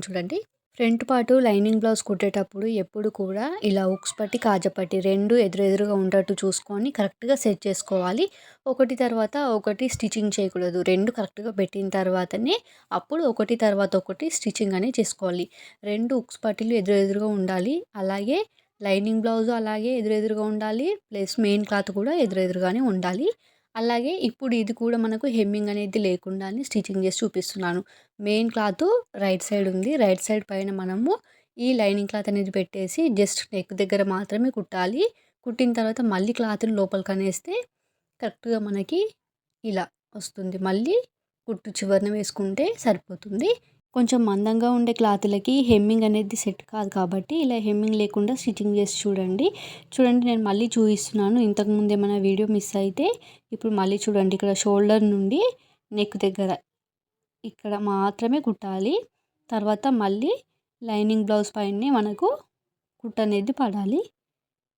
చూపిస్తున్నాను చూడండి. Front part lining blouse కుట్టేటప్పుడు ఎప్పుడు కూడా ఇలా ఉక్స్ పట్టి కాజపట్టి రెండు ఎదురెదురుగా ఉండేట్టు చూసుకొని కరెక్ట్గా సెట్ చేసుకోవాలి. ఒకటి తర్వాత ఒకటి స్టిచ్చింగ్ చేయకూడదు. రెండు కరెక్ట్గా పెట్టిన తర్వాతనే అప్పుడు ఒకటి తర్వాత ఒకటి స్టిచ్చింగ్ అనేది చేసుకోవాలి. రెండు ఉక్స్ పట్టీలు ఎదురెదురుగా ఉండాలి. అలాగే లైనింగ్ బ్లౌజ్ అలాగే ఎదురెదురుగా ఉండాలి. ప్లస్ మెయిన్ క్లాత్ కూడా ఎదురెదురుగానే ఉండాలి. అలాగే ఇప్పుడు ఇది కూడా మనకు హెమ్మింగ్ అనేది లేకుండానే స్టిచ్చింగ్ చేసి చూపిస్తున్నాను. మెయిన్ క్లాత్ రైట్ సైడ్ ఉంది. రైట్ సైడ్ పైన మనము ఈ లైనింగ్ క్లాత్ అనేది పెట్టేసి జస్ట్ నెక్ దగ్గర మాత్రమే కుట్టాలి. కుట్టిన తర్వాత మళ్ళీ క్లాత్ని లోపలికి అనేస్తే కరెక్ట్గా మనకి ఇలా వస్తుంది. మళ్ళీ కుట్టు చివరన వేసుకుంటే సరిపోతుంది. కొంచెం మందంగా ఉండే క్లాత్లకి హెమ్మింగ్ అనేది సెట్ కాదు కాబట్టి ఇలా హెమ్మింగ్ లేకుండా స్టిచ్చింగ్ చేసి చూడండి. చూడండి నేను మళ్ళీ చూపిస్తున్నాను. ఇంతకుముందు ఏమైనా వీడియో మిస్ అయితే ఇప్పుడు మళ్ళీ చూడండి. ఇక్కడ షోల్డర్ నుండి నెక్ దగ్గర ఇక్కడ మాత్రమే కుట్టాలి. తర్వాత మళ్ళీ లైనింగ్ బ్లౌజ్ పైనే మనకు కుట్ట అనేది పడాలి.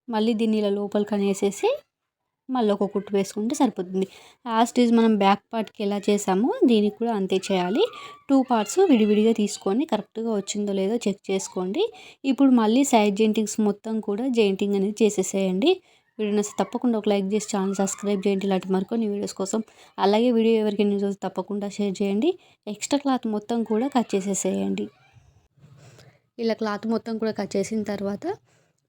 మళ్ళీ దీన్ని ఇలా లోపలికి అనేసేసి మళ్ళీ ఒక కుట్టు వేసుకుంటే సరిపోతుంది. లాస్ట్ ఈజ్ మనం బ్యాక్ పార్ట్కి ఎలా చేసామో దీనికి కూడా అంతే చేయాలి. టూ పార్ట్స్ విడివిడిగా తీసుకొని కరెక్ట్గా వచ్చిందో లేదో చెక్ చేసుకోండి. ఇప్పుడు మళ్ళీ సైడ్ జెయింటింగ్స్ మొత్తం కూడా జెయింటింగ్ అనేది చేసేసేయండి. వీడియో నచ్చితే తప్పకుండా ఒక లైక్ చేసి ఛానల్ సబ్స్క్రైబ్ చేయండి. ఇలాంటి మరికొన్ని వీడియోస్ కోసం అలాగే వీడియో ఎవరికైనా చూసి తప్పకుండా షేర్ చేయండి. ఎక్స్ట్రా క్లాత్ మొత్తం కూడా కట్ చేసేసేయండి. ఇలా క్లాత్ మొత్తం కూడా కట్ చేసిన తర్వాత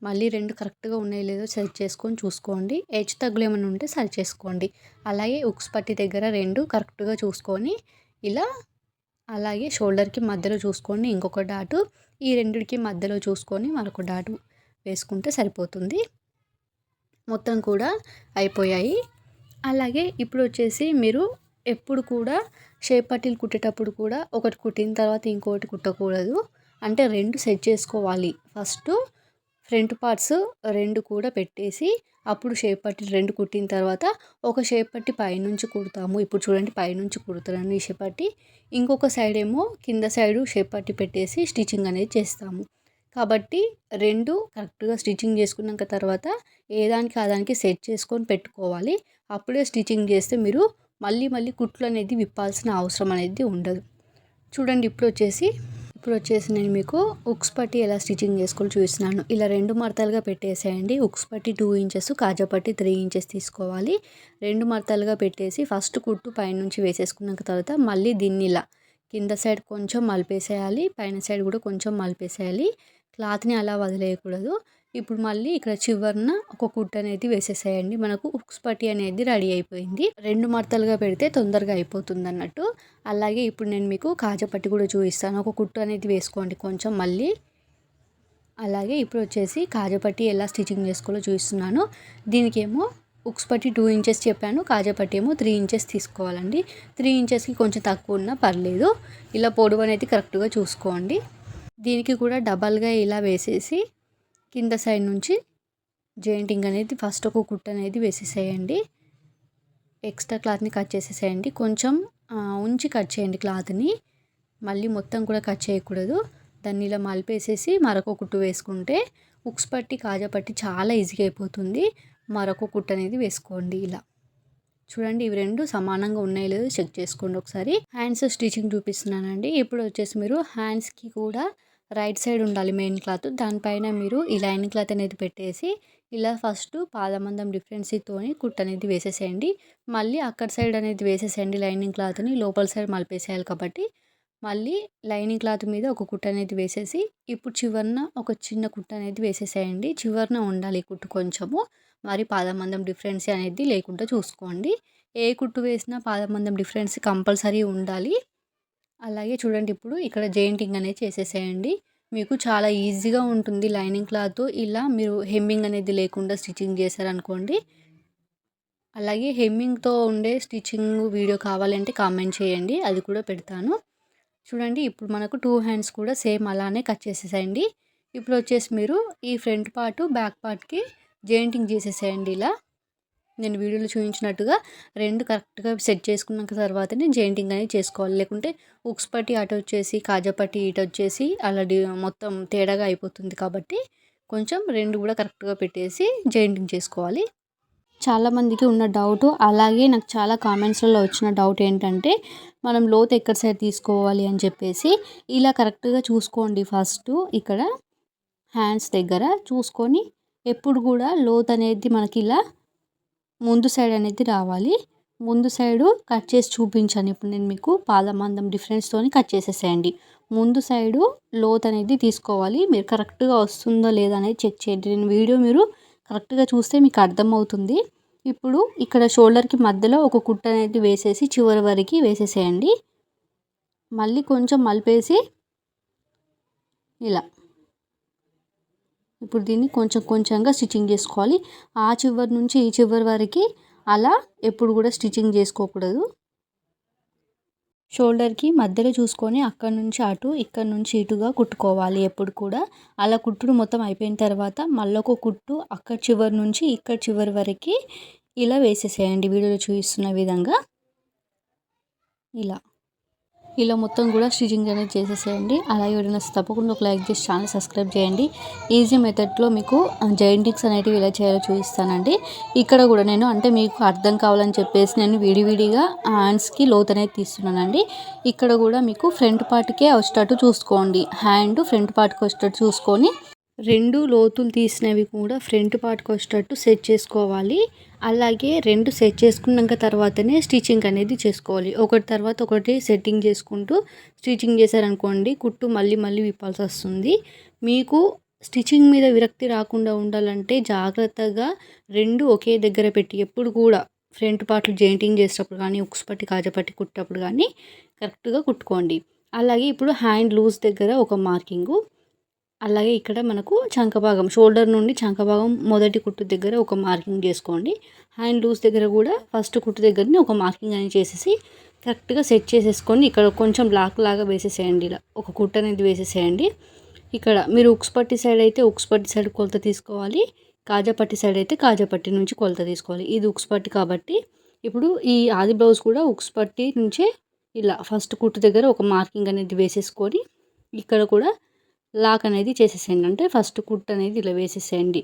మళ్ళీ రెండు కరెక్ట్గా ఉన్నాయో లేదో సెట్ చేసుకొని చూసుకోండి. హెచ్ తగ్గులు ఏమైనా ఉంటే సరి చేసుకోండి. అలాగే ఉక్స్ పట్టి దగ్గర రెండు కరెక్ట్గా చూసుకొని ఇలా అలాగే షోల్డర్కి మధ్యలో చూసుకోండి. ఇంకొక డాటు. ఈ రెండిటికి మధ్యలో చూసుకొని మరొక డాటు వేసుకుంటే సరిపోతుంది. మొత్తం కూడా అయిపోయాయి. అలాగే ఇప్పుడు వచ్చేసి మీరు ఎప్పుడు కూడా షేప్ పట్టీలు కుట్టేటప్పుడు కూడా ఒకటి కుట్టిన తర్వాత ఇంకొకటి కుట్టకూడదు. అంటే రెండు సెట్ చేసుకోవాలి. ఫస్ట్ ఫ్రంట్ పార్ట్స్ రెండు కూడా పెట్టేసి అప్పుడు షేప్ పట్టి రెండు కుట్టిన తర్వాత ఒక షేప్ పట్టి పైనుంచి కుడతాము. ఇప్పుడు చూడండి పైనుంచి కుడుతున్నాను ఈ షేప్ పట్టి. ఇంకొక సైడ్ ఏమో కింద సైడు షేప్ పట్టి పెట్టేసి స్టిచ్చింగ్ అనేది చేస్తాము. కాబట్టి రెండు కరెక్ట్గా స్టిచ్చింగ్ చేసుకున్నాక తర్వాత ఏ దానికి ఆ దానికి సెట్ చేసుకొని పెట్టుకోవాలి. అప్పుడే స్టిచ్చింగ్ చేస్తే మీరు మళ్ళీ మళ్ళీ కుట్లు అనేది విప్పాల్సిన అవసరం అనేది ఉండదు. చూడండి ఇప్పుడు వచ్చేసి ఇప్పుడు వచ్చేసి నేను మీకు ఉక్స్ పట్టి ఎలా స్టిచ్చింగ్ చేసుకోవాలో చూపిస్తున్నాను. ఇలా రెండు మడతలుగా పెట్టేసేయండి. ఉక్స్ పట్టి టూ ఇంచెస్ కాజా పట్టి త్రీ ఇంచెస్ తీసుకోవాలి. రెండు మడతలుగా పెట్టేసి ఫస్ట్ కుట్టు పైనుంచి వేసేసుకున్నాక తర్వాత మళ్ళీ దీన్ని ఇలా కింద సైడ్ కొంచెం మలిపేసేయాలి. పైన సైడ్ కూడా కొంచెం మలిపేసేయాలి. క్లాత్ని అలా వదిలేయకూడదు. ఇప్పుడు మళ్ళీ ఇక్కడ చివరిన ఒక కుట్టు అనేది వేసేసేయండి. మనకు ఉక్స్ పట్టి అనేది రెడీ అయిపోయింది. రెండు మడతలుగా పెడితే తొందరగా అయిపోతుంది అన్నట్టు అలాగే ఇప్పుడు నేను మీకు కాజపట్టి కూడా చూపిస్తాను. ఒక కుట్టు అనేది వేసుకోండి కొంచెం మళ్ళీ. అలాగే ఇప్పుడు వచ్చేసి కాజపట్టి ఎలా స్టిచ్చింగ్ చేసుకోవాలో చూపిస్తున్నాను. దీనికేమో ఉక్స్ పట్టి టూ ఇంచెస్ చెప్పాను. కాజపట్టి ఏమో త్రీ ఇంచెస్ తీసుకోవాలండి. త్రీ ఇంచెస్కి కొంచెం తక్కువ ఉన్నా పర్లేదు. ఇలా పొడవు అనేది కరెక్ట్గా చూసుకోండి. దీనికి కూడా డబల్గా ఇలా వేసేసి కింద సైడ్ నుంచి జాయింటింగ్ అనేది ఫస్ట్ ఒక కుట్ అనేది వేసేసేయండి. ఎక్స్ట్రా క్లాత్ని కట్ చేసేసేయండి. కొంచెం ఉంచి కట్ చేయండి క్లాత్ని. మళ్ళీ మొత్తం కూడా కట్ చేయకూడదు. దాన్ని ఇలా మలిపేసేసి మరొక కుట్టు వేసుకుంటే ఉక్స్ పట్టి కాజా పట్టి చాలా ఈజీగా అయిపోతుంది. మరొక కుట్టు అనేది వేసుకోండి ఇలా. చూడండి ఇవి రెండు సమానంగా ఉన్నాయి లేదో చెక్ చేసుకోండి ఒకసారి. హ్యాండ్స్ స్టిచ్చింగ్ చూపిస్తున్నానండి. ఇప్పుడు వచ్చేసి మీరు హ్యాండ్స్కి కూడా రైట్ సైడ్ ఉండాలి మెయిన్ క్లాత్. దానిపైన మీరు ఈ లైనింగ్ క్లాత్ అనేది పెట్టేసి ఇలా ఫస్ట్ పాదమందం డిఫరెన్సీతోని కుట్ అనేది వేసేసేయండి. మళ్ళీ అక్కడ సైడ్ అనేది వేసేసేయండి లైనింగ్ క్లాత్ని. లోపల సైడ్ మలిపేసేయాలి కాబట్టి మళ్ళీ లైనింగ్ క్లాత్ మీద ఒక కుట్ట అనేది వేసేసి ఇప్పుడు చివరిన ఒక చిన్న కుట్ట అనేది వేసేసేయండి. చివరిన ఉండాలి కుట్టు కొంచెము. మరి పాదమందం డిఫరెన్స్ అనేది లేకుండా చూసుకోండి. ఏ కుట్టు వేసినా పాదమందం డిఫరెన్స్ కంపల్సరీ ఉండాలి. అలాగే చూడండి ఇప్పుడు ఇక్కడ జెయింటింగ్ అనేది చేసేసేయండి. మీకు చాలా ఈజీగా ఉంటుంది లైనింగ్ క్లాత్. ఇలా మీరు హెమ్మింగ్ అనేది లేకుండా స్టిచ్చింగ్ చేశారనుకోండి. అలాగే హెమ్మింగ్తో ఉండే స్టిచ్చింగ్ వీడియో కావాలంటే కామెంట్ చేయండి అది కూడా పెడతాను. చూడండి ఇప్పుడు మనకు టూ హ్యాండ్స్ కూడా సేమ్ అలానే కట్ చేసేసేయండి. ఇప్పుడు వచ్చేసి మీరు ఈ ఫ్రంట్ పార్ట్ బ్యాక్ పార్ట్కి జెయింటింగ్ చేసేసేయండి ఇలా. నేను వీడియోలో చూపించినట్టుగా రెండు కరెక్ట్గా సెట్ చేసుకున్న తర్వాతనే జాయింటింగ్ అనేది చేసుకోవాలి. లేకుంటే ఉక్స్ పట్టి అటు వచ్చేసి కాజా పట్టి ఇటు వచ్చేసి అలా మొత్తం తేడాగా అయిపోతుంది కాబట్టి కొంచెం రెండు కూడా కరెక్ట్గా పెట్టేసి జాయింటింగ్ చేసుకోవాలి. చాలామందికి ఉన్న డౌట్ అలాగే నాకు చాలా కామెంట్స్లలో వచ్చిన డౌట్ ఏంటంటే మనం లోతు ఎక్కడ సైడ్ తీసుకోవాలి అని చెప్పేసి ఇలా కరెక్ట్గా చూసుకోండి ఫస్ట్ ఇక్కడ హ్యాండ్స్ దగ్గర. చూసుకొని ఎప్పుడు కూడా లోత్ అనేది మనకి ఇలా ముందు సైడ్ అనేది రావాలి. ముందు సైడు కట్ చేసి చూపించాను. ఇప్పుడు నేను మీకు పాదమందం డిఫరెన్స్తో కట్ చేసేసేయండి. ముందు సైడు లోత్ అనేది తీసుకోవాలి. మీరు కరెక్ట్గా వస్తుందో లేదా అనేది చెక్ చేయండి. నేను వీడియో మీరు కరెక్ట్గా చూస్తే మీకు అర్థమవుతుంది. ఇప్పుడు ఇక్కడ షోల్డర్కి మధ్యలో ఒక కుట్ట అనేది వేసేసి చివరి వరకు వేసేసేయండి. మళ్ళీ కొంచెం మలిపేసి ఇలా. ఇప్పుడు దీన్ని కొంచెం కొంచెంగా స్టిచ్చింగ్ చేసుకోవాలి. ఆ చివరి నుంచి ఈ చివరి వరకు అలా ఎప్పుడు కూడా స్టిచ్చింగ్ చేసుకోకూడదు. షోల్డర్కి మధ్యలో చూసుకొని అక్కడ నుంచి అటు ఇక్కడ నుంచి ఇటుగా కుట్టుకోవాలి ఎప్పుడు కూడా. అలా కుట్టుడు మొత్తం అయిపోయిన తర్వాత మళ్ళొక ఒక కుట్టు అక్కడ చివరి నుంచి ఇక్కడ చివరి వరకు ఇలా వేసేసేయండి వీడియోలో చూపిస్తున్న విధంగా. ఇలా. ఇలా మొత్తం కూడా స్టిచింగ్ అనేది చేసేసేయండి. అలాగే ఎవరైనా తప్పకుండా ఒక లైక్ చేసి ఛానల్ సబ్స్క్రైబ్ చేయండి. ఈజీ మెథడ్లో మీకు జైంటిక్స్ అనేటివి ఇలా చేయాలో చూపిస్తానండి. ఇక్కడ కూడా నేను అంటే మీకు అర్థం కావాలని చెప్పేసి నేను విడివిడిగా హ్యాండ్స్కి లోత్ అనేది తీస్తున్నానండి. ఇక్కడ కూడా మీకు ఫ్రంట్ పార్ట్కే వచ్చేటట్టు చూసుకోండి. హ్యాండ్ ఫ్రంట్ పార్ట్కి వచ్చేటట్టు చూసుకొని రెండు లోతులు తీసినవి కూడా ఫ్రంట్ పార్ట్కి వచ్చేటట్టు సెట్ చేసుకోవాలి. అలాగే రెండు సెట్ చేసుకున్నాక తర్వాతనే స్టిచ్చింగ్ అనేది చేసుకోవాలి. ఒకటి తర్వాత ఒకటి సెట్టింగ్ చేసుకుంటూ స్టిచ్చింగ్ చేశారనుకోండి కుట్టు మళ్ళీ మళ్ళీ విప్పాల్సి వస్తుంది. మీకు స్టిచ్చింగ్ మీద విరక్తి రాకుండా ఉండాలంటే జాగ్రత్తగా రెండు ఒకే దగ్గర పెట్టి ఎప్పుడు కూడా ఫ్రంట్ పార్ట్లు జెయింటింగ్ చేసేటప్పుడు కానీ ఉక్సుపట్టి కాజపట్టి కుట్టేటప్పుడు కానీ కరెక్ట్గా కుట్టుకోండి. అలాగే ఇప్పుడు హ్యాండ్ లూజ్ దగ్గర ఒక మార్కింగు. అలాగే ఇక్కడ మనకు చంకభాగం షోల్డర్ నుండి చంకభాగం మొదటి కుట్టు దగ్గర ఒక మార్కింగ్ చేసుకోండి. హ్యాండ్ లూజ్ దగ్గర కూడా ఫస్ట్ కుట్టు దగ్గరని ఒక మార్కింగ్ అనేది చేసేసి కరెక్ట్గా సెట్ చేసేసుకొని ఇక్కడ కొంచెం లాక్ లాగా వేసేసేయండి ఇలా. ఒక కుట్టు అనేది వేసేసేయండి. ఇక్కడ మీరు ఉక్స్ పట్టి సైడ్ అయితే ఉక్స్ పట్టి సైడ్ కొలత తీసుకోవాలి. కాజాపట్టి సైడ్ అయితే కాజాపట్టి నుంచి కొలత తీసుకోవాలి. ఇది ఉక్స్ పట్టి కాబట్టి ఇప్పుడు ఈ ఆది బ్లౌజ్ కూడా ఉక్స్ పట్టి నుంచే ఇలా ఫస్ట్ కుట్టు దగ్గర ఒక మార్కింగ్ అనేది వేసేసుకొని ఇక్కడ కూడా లాక్ అనేది చేసేసేయండి. అంటే ఫస్ట్ కుట్ అనేది ఇలా వేసేసేయండి.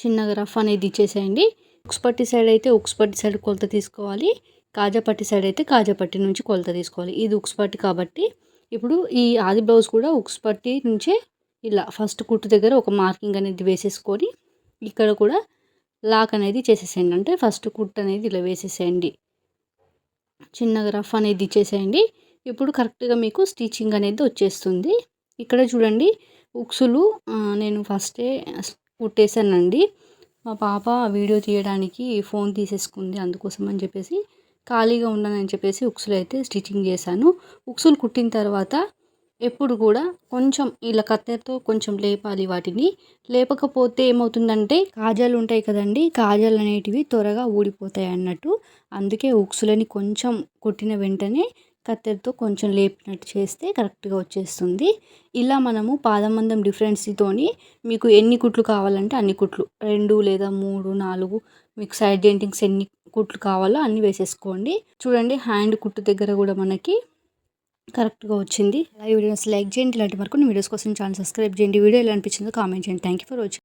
చిన్నగా రఫ్ అనేది ఇచ్చేసేయండి. ఉక్స్ పట్టి సైడ్ అయితే ఉక్స్ పట్టి సైడ్ కొలత తీసుకోవాలి. కాజా పట్టి సైడ్ అయితే కాజా పట్టి నుంచి కొలత తీసుకోవాలి. ఇది ఉక్స్ పట్టి కాబట్టి ఇప్పుడు ఈ ఆది బ్లౌజ్ కూడా ఉక్స్ పట్టి నుంచే ఇలా ఫస్ట్ కుట్టు దగ్గర ఒక మార్కింగ్ అనేది వేసేసుకొని ఇక్కడ కూడా లాక్ అనేది చేసేసేయండి. అంటే ఫస్ట్ కుట్ అనేది ఇలా వేసేసేయండి. చిన్నగా రఫ్ అనేది ఇచ్చేసేయండి. ఇప్పుడు కరెక్ట్గా మీకు స్టిచ్చింగ్ అనేది వచ్చేస్తుంది. ఇక్కడ చూడండి ఉక్సులు నేను ఫస్టే కుట్టేశానండి. మా పాప వీడియో తీయడానికి ఫోన్ తీసేసుకుంది అందుకోసం అని చెప్పేసి ఖాళీగా ఉన్నానని చెప్పేసి ఉక్సులు అయితే స్టిచ్చింగ్ చేశాను. ఉక్సులు కుట్టిన తర్వాత ఎప్పుడు కూడా కొంచెం ఇలా కత్తెరతో కొంచెం లేపాలి వాటిని. లేపకపోతే ఏమవుతుందంటే కాజాలు ఉంటాయి కదండి కాజాలు అనేటివి త్వరగా ఊడిపోతాయి అన్నట్టు. అందుకే ఉక్సులని కొంచెం కుట్టిన వెంటనే కత్తెరతో కొంచెం లేపినట్టు చేస్తే కరెక్ట్గా వచ్చేస్తుంది. ఇలా మనము పాదమందం డిఫరెన్స్తోని మీకు ఎన్ని కుట్లు కావాలంటే అన్ని కుట్లు రెండు లేదా మూడు నాలుగు మీకు సైడ్ జెయింటింగ్స్ ఎన్ని కుట్లు కావాలో అన్ని వేసేసుకోండి. చూడండి హ్యాండ్ కుట్టు దగ్గర కూడా మనకి కరెక్ట్గా వచ్చింది. అలా వీడియోస్ లైక్ చేయండి ఇలాంటి వరకు వీడియోస్ కోసం ఛానల్ సబ్స్క్రైబ్ చేయండి. వీడియో ఎలా అనిపించిందో కామెంట్ చేయండి. Thank you for watching.